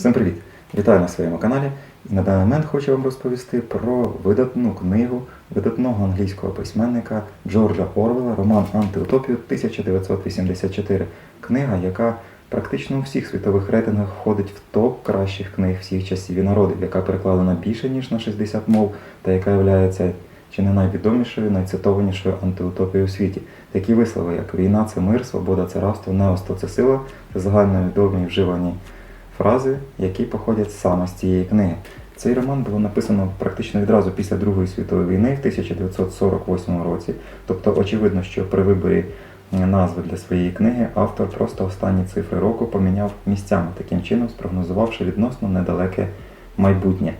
Всім привіт! Вітаю на своєму каналі. І на даний момент хочу вам розповісти про видатну книгу видатного англійського письменника Джорджа Орвела Роман Антиутопію 1984. Книга, яка практично у всіх світових рейтингах входить в топ кращих книг всіх часів і народів, яка перекладена більше ніж на 60 мов, та яка є чи не найвідомішою, найцитованішою антиутопією у світі. Такі вислови, як війна це мир, свобода це рабство, неосто це сила, це загальновідомі вживані фрази, які походять саме з цієї книги. Цей роман було написано практично відразу після Другої світової війни в 1948 році. Тобто, очевидно, що при виборі назви для своєї книги автор просто останні цифри року поміняв місцями, таким чином спрогнозувавши відносно недалеке майбутнє.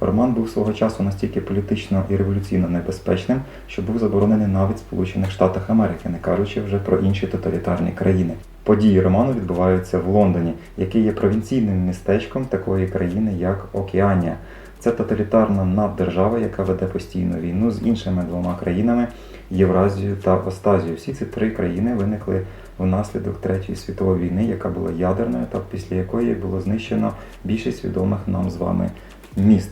Роман був свого часу настільки політично і революційно небезпечним, що був заборонений навіть в Сполучених Штатах Америки, не кажучи вже про інші тоталітарні країни. Події роману відбуваються в Лондоні, який є провінційним містечком такої країни, як Океанія. Це тоталітарна наддержава, яка веде постійну війну з іншими двома країнами Євразією та Остазією. Всі ці три країни виникли внаслідок Третьої світової війни, яка була ядерною, та після якої було знищено більшість відомих нам з вами міст.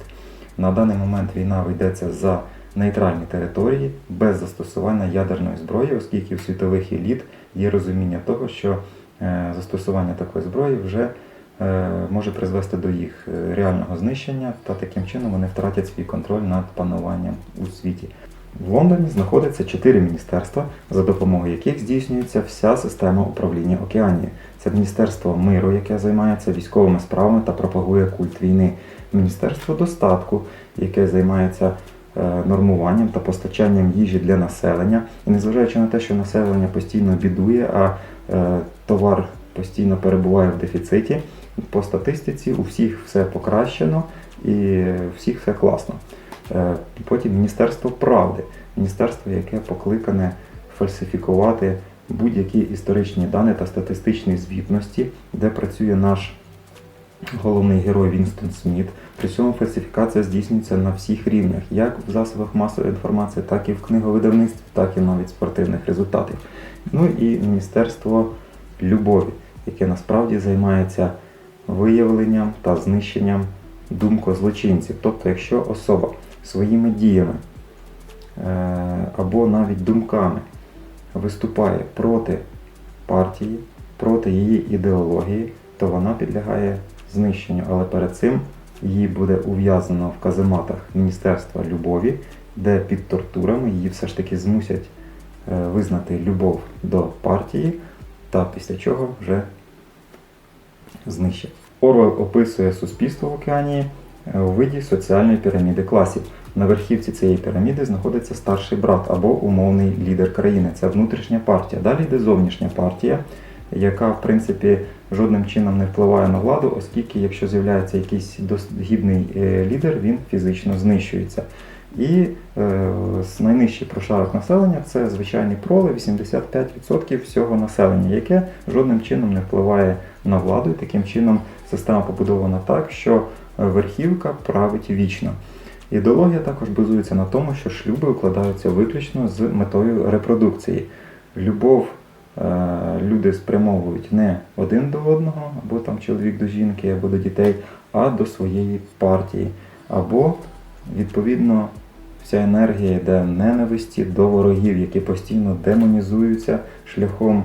На даний момент війна ведеться за нейтральні території без застосування ядерної зброї, оскільки в світових еліт є розуміння того, що е, застосування такої зброї вже е, може призвести до їх е, реального знищення, та таким чином вони втратять свій контроль над пануванням у світі. В Лондоні знаходиться чотири міністерства, за допомогою яких здійснюється вся система управління Океанією. Це Міністерство миру, яке займається військовими справами та пропагує культ війни, Міністерство достатку, яке займається нормуванням та постачанням їжі для населення. І незважаючи на те, що населення постійно бідує, а е, товар постійно перебуває в дефіциті, по статистиці у всіх все покращено і у всіх все класно. Е, Потім Міністерство правди, міністерство, яке покликане фальсифікувати будь-які історичні дані та статистичні звітності, де працює наш головний герой Вінстон Сміт. При цьому фальсифікація здійснюється на всіх рівнях, як в засобах масової інформації, так і в книговидавництві, так і навіть спортивних результатів. Ну і Міністерство любові, яке насправді займається виявленням та знищенням думкозлочинців. Тобто, якщо особа своїми діями е, або навіть думками виступає проти партії, проти її ідеології, то вона підлягає знищенню. Але перед цим її буде ув'язано в казематах Міністерства любові, де під тортурами її все ж таки змусять е, визнати любов до партії, та після чого вже знищать. Орвел описує суспільство в океанії е, у виді соціальної піраміди класів. На верхівці цієї піраміди знаходиться старший брат або умовний лідер країни. Це внутрішня партія. Далі йде зовнішня партія, яка в принципі жодним чином не впливає на владу, оскільки якщо з'являється якийсь дос- гідний е, лідер, він фізично знищується. І е, найнижчий прошарок населення це звичайні проли, 85% всього населення, яке жодним чином не впливає на владу. І таким чином система побудована так, що верхівка править вічно. Ідеологія також базується на тому, що шлюби укладаються виключно з метою репродукції. Любов люди спрямовують не один до одного, або там чоловік до жінки, або до дітей, а до своєї партії. Або, відповідно, вся енергія йде ненависті до ворогів, які постійно демонізуються шляхом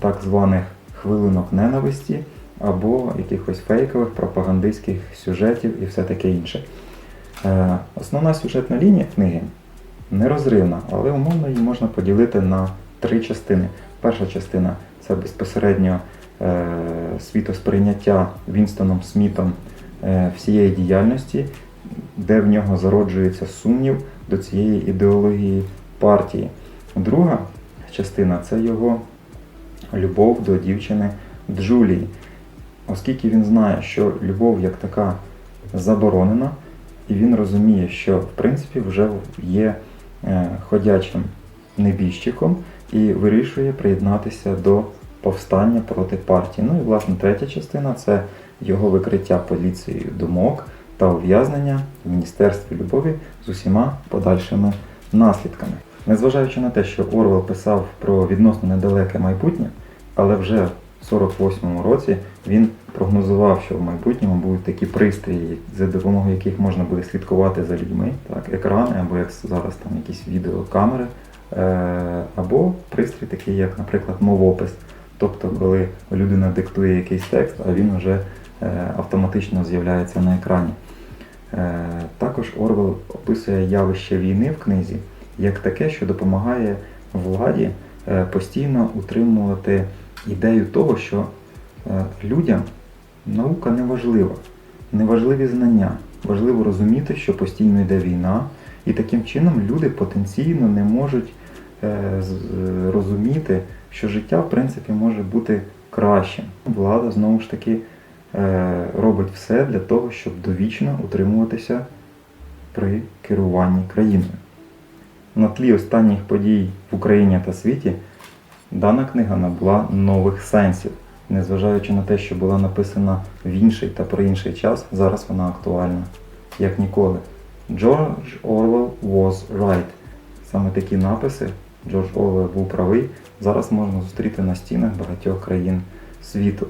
так званих хвилинок ненависті, або якихось фейкових пропагандистських сюжетів і все таке інше. Е, Основна сюжетна лінія книги нерозривна, але умовно її можна поділити на три частини. Перша частина це безпосередньо е, світосприйняття Вінстоном Смітом е, всієї діяльності, де в нього зароджується сумнів до цієї ідеології партії. Друга частина це його любов до дівчини Джулії, оскільки він знає, що любов як така заборонена, і він розуміє, що в принципі вже є е, ходячим небіжчиком і вирішує приєднатися до повстання проти партії. Ну і власне третя частина це його викриття поліцією думок та ув'язнення в Міністерстві любові з усіма подальшими наслідками. Незважаючи на те, що Орвел писав про відносно недалеке майбутнє, але вже в 48-му році він прогнозував, що в майбутньому будуть такі пристрої, за допомогою яких можна буде слідкувати за людьми, так, екрани або як зараз там якісь відеокамери, або пристрій такий, як, наприклад, мовопис. Тобто, коли людина диктує якийсь текст, а він вже е, автоматично з'являється на екрані. Е, Також Орвел описує явище війни в книзі як таке, що допомагає владі е, постійно утримувати ідею того, що е, людям наука не важлива, не важливі знання. Важливо розуміти, що постійно йде війна, і таким чином люди потенційно не можуть е, з- розуміти, що життя в принципі може бути кращим. Влада знову ж таки е, робить все для того, щоб довічно утримуватися при керуванні країною. На тлі останніх подій в Україні та світі дана книга набула нових сенсів. Незважаючи на те, що була написана в інший та про інший час, зараз вона актуальна, як ніколи. George Orwell was right. Саме такі написи Джордж Орвел був правий, зараз можна зустріти на стінах багатьох країн світу.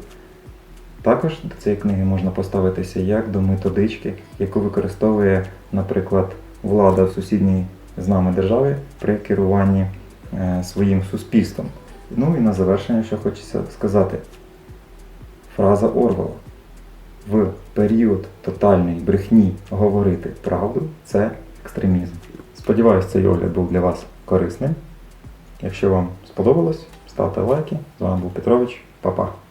Також до цієї книги можна поставитися як до методички, яку використовує, наприклад, влада в сусідній з нами державі при керуванні е, своїм суспільством. Ну і на завершення, що хочеться сказати. Фраза Орвела. В період тотальної брехні говорити правду це екстремізм. Сподіваюсь, цей огляд був для вас корисним. Якщо вам сподобалось, ставте лайки. З вами був Петрович. Па-па.